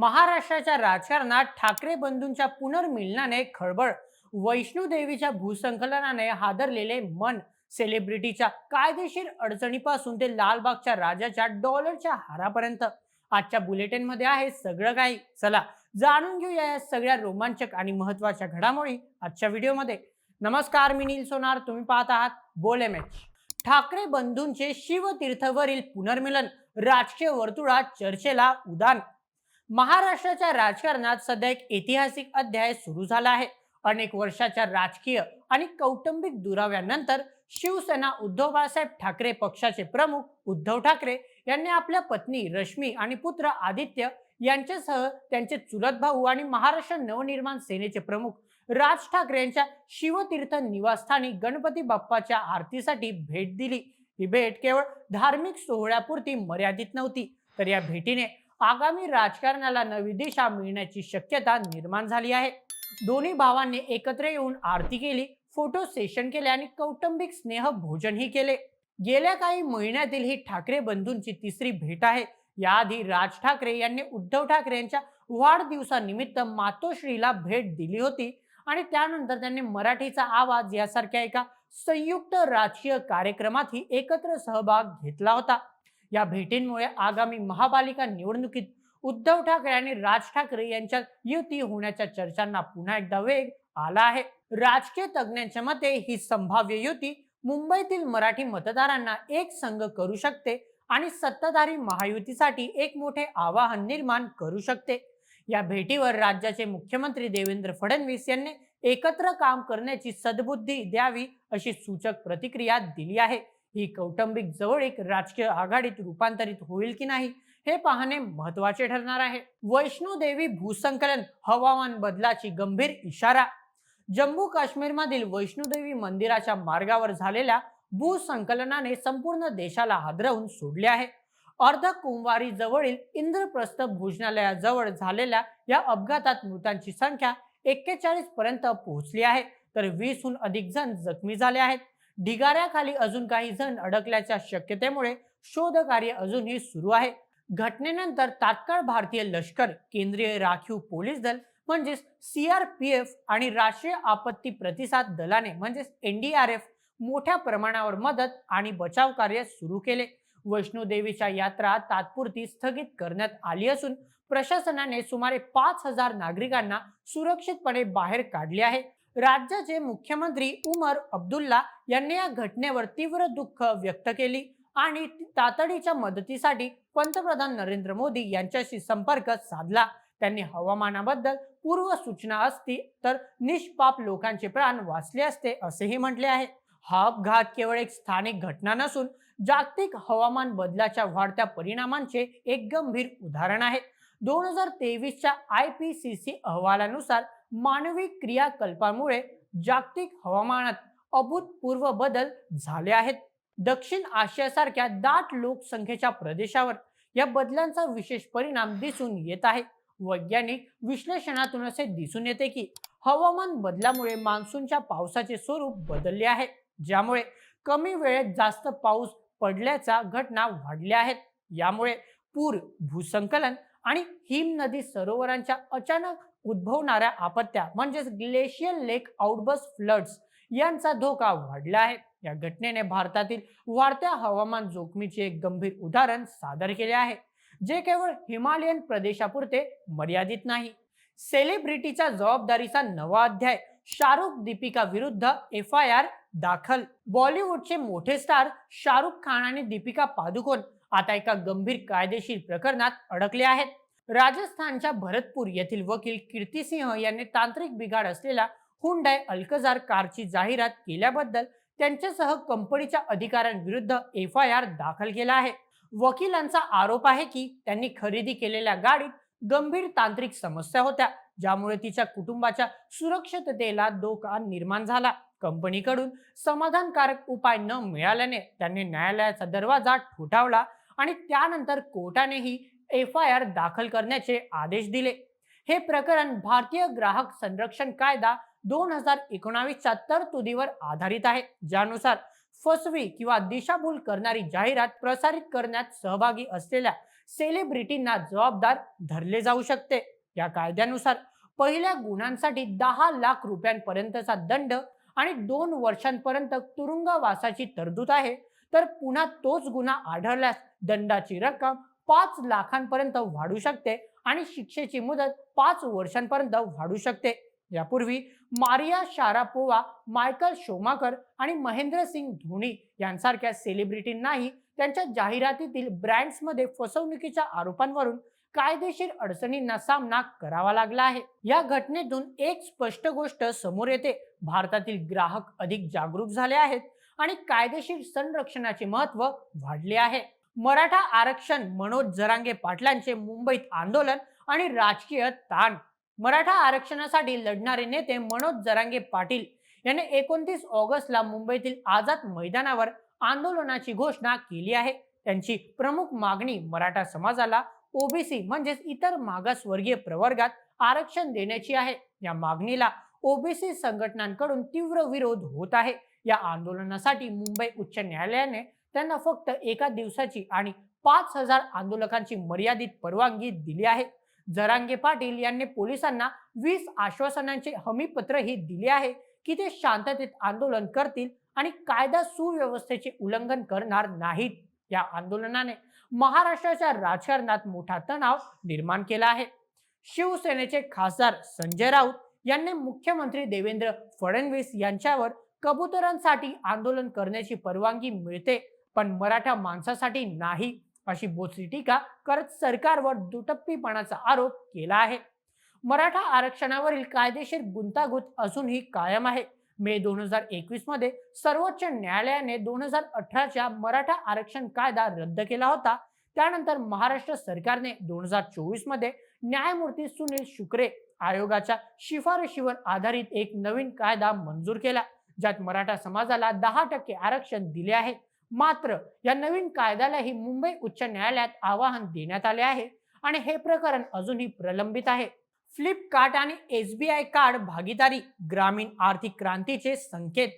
महाराष्ट्राच्या राजकारणात ठाकरे बंधूंच्या पुनर्मिलनाने खळबळ वैष्णोदेवीच्या भूसंकलनाने हादरलेले मन सेलिब्रिटीच्या कायदेशीर अडचणीपासून ते लालबागच्या राजाच्या डॉलरच्या हारापर्यंत. आजच्या बुलेटिनमध्ये आहे सगळं काही. चला जाणून घेऊया या सगळ्या रोमांचक आणि महत्त्वाच्या घडामोडी आजच्या व्हिडिओमध्ये. नमस्कार मी नील सोनार. तुम्ही पाहत आहात बोले मॅच. ठाकरे बंधूंचे शिवतीर्थवरील पुनर्मिलन राजकीय वर्तुळात चर्चेला उदान. महाराष्ट्राच्या राजकारणात सध्या एक ऐतिहासिक अध्याय सुरू झाला आहे. अनेक वर्षाच्या राजकीय आणि कौटुंबिक दुराव्यानंतर शिवसेना उद्धव बाळासाहेब ठाकरे पक्षाचे प्रमुख उद्धव ठाकरे यांनी आपल्या पत्नी रश्मी आणि पुत्र आदित्य यांच्यासह त्यांचे चुलत भाऊ आणि महाराष्ट्र नवनिर्माण सेनेचे प्रमुख राज ठाकरे यांच्या शिवतीर्थ निवासस्थानी गणपती बाप्पाच्या आरतीसाठी भेट दिली. ही भेट केवळ धार्मिक सोहळ्यापुरती मर्यादित नव्हती तर या भेटीने आगामी राजकारणाला नवी दिशा मिळण्याची शक्यता निर्माण झाली आहे. दोन्ही भावांनी एकत्र येऊन आरती केली फोटो सेशन केले आणि कौटुंबिक स्नेह भोजनही केले. गेल्या काही महिन्यातील ही ठाकरे बंधूंची तिसरी भेट आहे. याआधी राज ठाकरे यांनी उद्धव ठाकरे यांच्या वाढदिवसानिमित्त मातोश्रीला भेट दिली होती आणि त्यानंतर त्यांनी मराठीचा आवाज यासारख्या एका संयुक्त राजकीय कार्यक्रमातही एकत्र सहभाग घेतला होता. या भेटींमुळे आगामी महापालिका निवडणुकीत उद्धव ठाकरे आणि राज ठाकरे यांच्यात युती होण्याच्या चर्चांना पुन्हा एकदा वेग आला आहे. राजकीय तज्ज्ञांच्या मते ही संभाव्य युती मुंबईतील मराठी मतदारांना एक संघ करू शकते आणि सत्ताधारी महायुतीसाठी एक मोठे आवाहन निर्माण करू शकते. या भेटीवर राज्याचे मुख्यमंत्री देवेंद्र फडणवीस यांनी एकत्र काम करण्याची सद्बुद्धी द्यावी अशी सूचक प्रतिक्रिया दिली आहे. ही कौटुंबिक जवळीक राजकीय आघाडीत रूपांतरित होईल की नाही हे पाहणे महत्त्वाचे ठरणार आहे. वैष्णोदेवी भूसंकलन हवामान बदलाची गंभीर इशारा. जम्मू काश्मीरमधील वैष्णोदेवी मंदिराच्या मार्गावर झालेल्या भूसंकलनाने संपूर्ण देशाला हादरवून सोडले आहे. अर्ध कुंवारी जवळील इंद्रप्रस्थ भोजनालयाजवळ झालेल्या या अपघातात मृतांची संख्या एक्केचाळीस पर्यंत पोहोचली आहे. तर वीसहून अधिक जण जखमी झाले आहेत. ढिगाऱ्याखाली अजून काही जण अडकल्याच्या शक्यतेमुळे शोध कार्य अजूनही सुरू आहे. घटनेनंतर तात्काळ भारतीय लष्कर केंद्रीय राखीव पोलीस दल म्हणजेच सीआरपीएफ आणि राष्ट्रीय आपत्ती प्रतिसाद दलाने म्हणजेच एनडीआरएफ मोठ्या प्रमाणावर मदत आणि बचाव कार्य सुरू केले. वैष्णोदेवीच्या यात्रा तात्पुरती स्थगित करण्यात आली असून प्रशासनाने सुमारे पाच हजार नागरिकांना सुरक्षितपणे बाहेर काढले आहे. राज्याचे मुख्यमंत्री उमर अब्दुल्ला यांनी या घटनेवर तीव्र दुःख व्यक्त केली आणि तातडीच्या मदतीसाठी पंतप्रधान नरेंद्र मोदी यांच्याशी संपर्क साधला. त्यांनी हवामानाबद्दल पूर्व सूचना असती तर निष्पाप लोकांचे प्राण वाचले असते असेही म्हटले आहे. हा अपघात केवळ एक स्थानिक घटना नसून जागतिक हवामान बदलाच्या वाढत्या परिणामांचे एक गंभीर उदाहरण आहे. दोन हजार तेवीसच्या आय पी सी सी अहवालानुसार मानवी क्रियाकल्पामुळे जागतिक हवामानात अभूतपूर्व बदल झाले आहेत. दक्षिण आशियासारख्या दाट लोकसंख्येच्या प्रदेशावर या बदलांचा विशेष परिणाम दिसून येत आहे. वैज्ञानिक विश्लेषणातून असे दिसून येते की हवामान बदलामुळे मान्सूनच्या पावसाचे स्वरूप बदलले आहे ज्यामुळे कमी वेळेत जास्त पाऊस पडल्याच्या घटना वाढल्या आहेत. यामुळे पूर भूसंकलन आणि हिम नदी सरोवरांच्या अचानक उद्भवणाऱ्या आपत्त्या म्हणजेच ग्लेशियल लेक आउटबस फ्लड्स यांचा धोका वाढला आहे. या घटनेने भारतातील वाढत्या हवामान जोखमीचे एक गंभीर उदाहरण सादर केले आहे जे केवळ हिमालयन प्रदेशापुरते मर्यादित नाही. सेलिब्रिटीच्या जबाबदारीचा नवा अध्याय शाहरुख दीपिका विरुद्ध एफ आय आर दाखल. बॉलिवूडचे मोठे स्टार शाहरुख खान आणि दीपिका पादुकोण आता एका गंभीर कायदेशीर प्रकरणात अडकले आहेत. राजस्थानच्या भरतपूर येथील वकील कीर्तिसिंह यांनी तांत्रिक बिघाड असलेल्या हुंडाय अल्कजार कारची जाहिरात केल्याबद्दल त्यांच्यासह कंपनीच्या अधिकाऱ्यांविरुद्ध एफ आय आर दाखल केला आहे. वकिलांचा आरोप आहे की त्यांनी खरेदी केलेल्या गाडीत गंभीर तांत्रिक समस्या होत्या ज्यामुळे तिच्या कुटुंबाच्या सुरक्षिततेला धोका निर्माण झाला. कंपनीकडून समाधानकारक उपाय न मिळाल्याने त्यांनी न्यायालयाचा दरवाजा ठोठावला. आणि त्यानंतर कोर्टानेही एफ आय आर दाखल करण्याचे आदेश दिले. हे प्रकरण भारतीय ग्राहक संरक्षण कायदा दोन हजार एकोणावीसच्या तरतुदीवर आधारित आहे. ज्यानुसार फसवी किंवा दिशाभूल करणारी जाहिरात प्रसारित करण्यात सहभागी असलेल्या सेलिब्रिटींना जबाबदार धरले जाऊ शकते. या कायद्यानुसार पहिल्या गुन्ह्यांसाठी दहा लाख रुपयांपर्यंतचा दंड आणि दोन वर्षांपर्यंत तुरुंगवासाची तरतूद आहे. तर पुन्हा तोच गुन्हा आढळल्यास दंडाची रक्कम पाच लाखांपर्यंत वाढू शकते आणि शिक्षेची मुदत पाच वर्षांपर्यंत वाढू शकते. यापूर्वी मारिया शारापोवा मायकल शोमाकर आणि महेंद्र सिंग धोनी यांसारख्या सेलिब्रिटींनाही त्यांच्या जाहिरातीतील ब्रँड्समध्ये फसवणुकीच्या आरोपांवरून कायदेशीर अडचणींना सामना करावा लागला आहे. या घटनेतून एक स्पष्ट गोष्ट समोर येते. भारतातील ग्राहक अधिक जागरूक झाले आहेत. आणि कायदेशीर संरक्षणाचे महत्त्व वाढले आहे. मराठा आरक्षण मनोज जरांगे पाटलांचे मुंबईत आंदोलन आणि राजकीय ताण. मराठा आरक्षणासाठी लढणारे नेते मनोज जरांगे पाटील यांनी एकोणतीस ऑगस्टला मुंबईतील आझाद मैदानावर आंदोलनाची घोषणा केली आहे. त्यांची प्रमुख मागणी मराठा समाजाला ओबीसी म्हणजेच इतर मागासवर्गीय प्रवर्गात आरक्षण देण्याची आहे. या मागणीला ओबीसी संघटनांकडून तीव्र विरोध होत आहे. या आंदोलनासाठी मुंबई उच्च न्यायालयाने त्यांना फक्त एका दिवसाची आणि पाच हजार आंदोलकांची मर्यादित परवानगी दिली आहे. जरांगे पाटील यांनी पोलिसांना वीस आश्वासनांचे हमीपत्रही दिले आहे की ते शांततेत आंदोलन करतील आणि कायदा सुव्यवस्थेचे उल्लंघन करणार नाहीत. या आंदोलनाने महाराष्ट्राच्या राजकारणात मोठा तणाव निर्माण केला आहे. शिवसेनेचे खासदार संजय राऊत यांनी मुख्यमंत्री देवेंद्र फडणवीस यांच्यावर कबुतरांसाठी आंदोलन करण्याची परवानगी मिळते पण मराठा माणसासाठी नाही अशी बोचरी टीका करत सरकारवर दुटप्पीपणाचा आरोप केला आहे. मराठा आरक्षणावरील कायदेशीर गुंतागुंत अजूनही कायम आहे. मे दोन हजार एकवीसमध्ये सर्वोच्च न्यायालयाने दोन हजार अठराच्या मराठा आरक्षण कायदा रद्द केला होता. त्यानंतर महाराष्ट्र सरकारने दोन हजार चोवीसमध्ये न्यायमूर्ती सुनील शुक्रे आयोगाच्या शिफारशीवर आधारित एक नवीन कायदा मंजूर केला. ज्यात मराठा समाजाला दहा टक्के आरक्षण दिले आहे. मात्र या नवीन कायद्यालाही मुंबई उच्च न्यायालयात आवाहन देण्यात आले आहे आणि हे प्रकरण अजूनही प्रलंबित आहे. फ्लिपकार्ट आणि एस बी आय कार्ड भागीदारी ग्रामीण आर्थिक क्रांतीचे संकेत.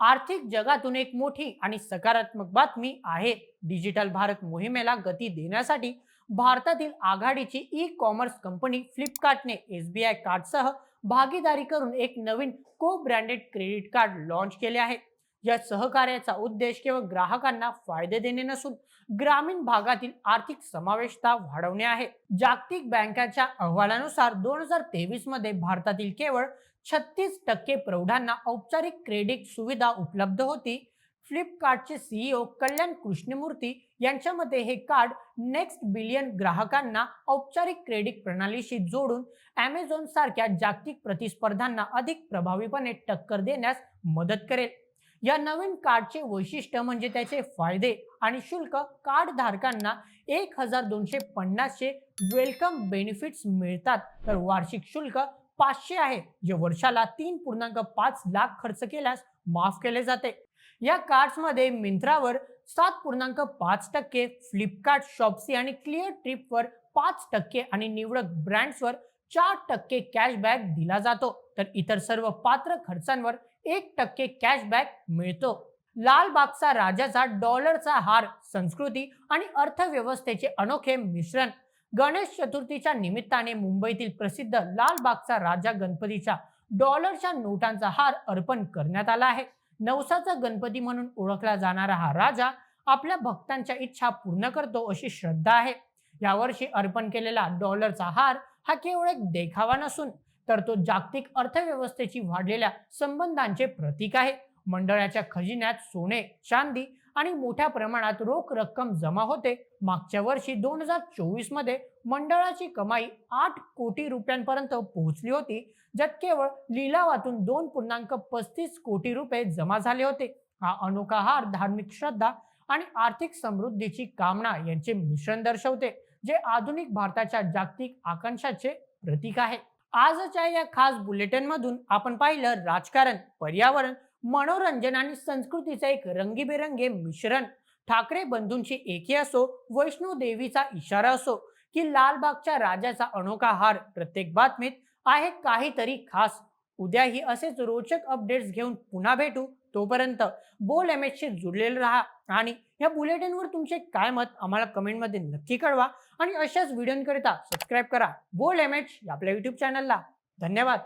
आर्थिक जगातून एक मोठी आणि सकारात्मक बातमी आहे. डिजिटल भारत मोहिमेला गती देण्यासाठी भारतातील आघाडीची ई कॉमर्स कंपनी फ्लिपकार्टने एस बी आय कार्डसह भागीदारी करून एक नवीन को ब्रँडेड क्रेडिट कार्ड लॉन्च केले आहे. या सहकार्याचा उद्देश केवळ ग्राहकांना फायदे देणे नसून ग्रामीण भागातील आर्थिक समावेशता वाढवणे आहे. जागतिक बँकाच्या अहवालानुसार दोन हजार तेवीसमध्ये भारतातील केवळ छत्तीस टक्के प्रौढांना औपचारिक क्रेडिट सुविधा उपलब्ध होती. फ्लिपकार्टचे सीईओ कल्याण कृष्णमूर्ती यांच्या मते हे कार्ड नेक्स्ट बिलियन ग्राहकांना औपचारिक क्रेडिट प्रणालीशी जोडून अमेझॉन सारख्या जागतिक प्रतिस्पर्धांना अधिक प्रभावीपणे टक्कर देण्यास मदत करेल. या नवीन कार्डचे वैशिष्ट्य म्हणजे त्याचे फायदे आणि शुल्क कार्ड धारकांना एक हजार दोनशे पन्नासचे वेलकम बेनिफिट्स मिळतात. तर वार्षिक शुल्क पाचशे आहे जे वर्षाला तीन पूर्णांक पाच लाख खर्च केल्यास माफ केले जाते. या कार्ड्समध्ये मिंत्रावर सात पूर्णांक पाच टक्के फ्लिपकार्ट शॉप्सी आणि क्लिअर ट्रिपवर पाच टक्के आणि निवडक ब्रँड्सवर चार टक्के कॅशबॅक दिला जातो. तर इतर सर्व पात्र खर्चांवर एक टक्के कॅशबॅक मिळतो. लालबागचा राजाचा डॉलरचा हार संस्कृती आणि अर्थव्यवस्थेचे अनोखे मिश्रण. गणेश चतुर्थीच्या निमित्ताने मुंबईतील प्रसिद्ध लालबागचा राजा गणपतीच्या डॉलरच्या नोटांचा हार अर्पण करण्यात आला आहे. नवसाचा गणपती म्हणून ओळखला जाणारा हा राजा आपल्या भक्तांच्या इच्छा पूर्ण करतो अशी श्रद्धा आहे. यावर्षी अर्पण केलेला डॉलरचा हार हा केवळ एक देखावा नसून तर तो जागतिक अर्थव्यवस्थेची वाढलेल्या संबंधांचे प्रतीक आहे. मंडळाच्या खजिन्यात सोने चांदी आणि मोठ्या प्रमाणात रोख रक्कम जमा होते. मागच्या वर्षी दोन हजार चोवीसमध्ये मंडळाची कमाई आठ कोटी रुपयांपर्यंत पोहोचली होती. ज्यात केवळ लिलावातून दोन पूर्णांक पस्तीस कोटी रुपये जमा झाले होते. हा अनोखा हार धार्मिक श्रद्धा आणि आर्थिक समृद्धीची कामना यांचे मिश्रण दर्शवते जे आधुनिक भारताच्या जागतिक आकांक्षाचे प्रतीक आहे. आजच्या या खास बुलेटिन मधून आपण पाहिलं राजकारण पर्यावरण मनोरंजन आणि संस्कृतीचे एक रंगीबेरंगी मिश्रण. ठाकरे बंधूंची एकी असो वैष्णो देवीचा इशारा असो की लालबागच्या राजाचा अनोखा हार प्रत्येक बातमीत आहे काहीतरी खास. उद्याही असेच रोचक अपडेट्स घेऊन पुन्हा भेटू. तोपर्यंत बोल एम शी जुडलेलं राहा आणि या बुलेटिनवर तुमचे काय मत आम्हाला कमेंटमध्ये नक्की कळवा. आणि अशाच व्हिडिओंकरिता सबस्क्राईब करा. बोल एम एच आपल्या यूट्यूब चॅनलला धन्यवाद.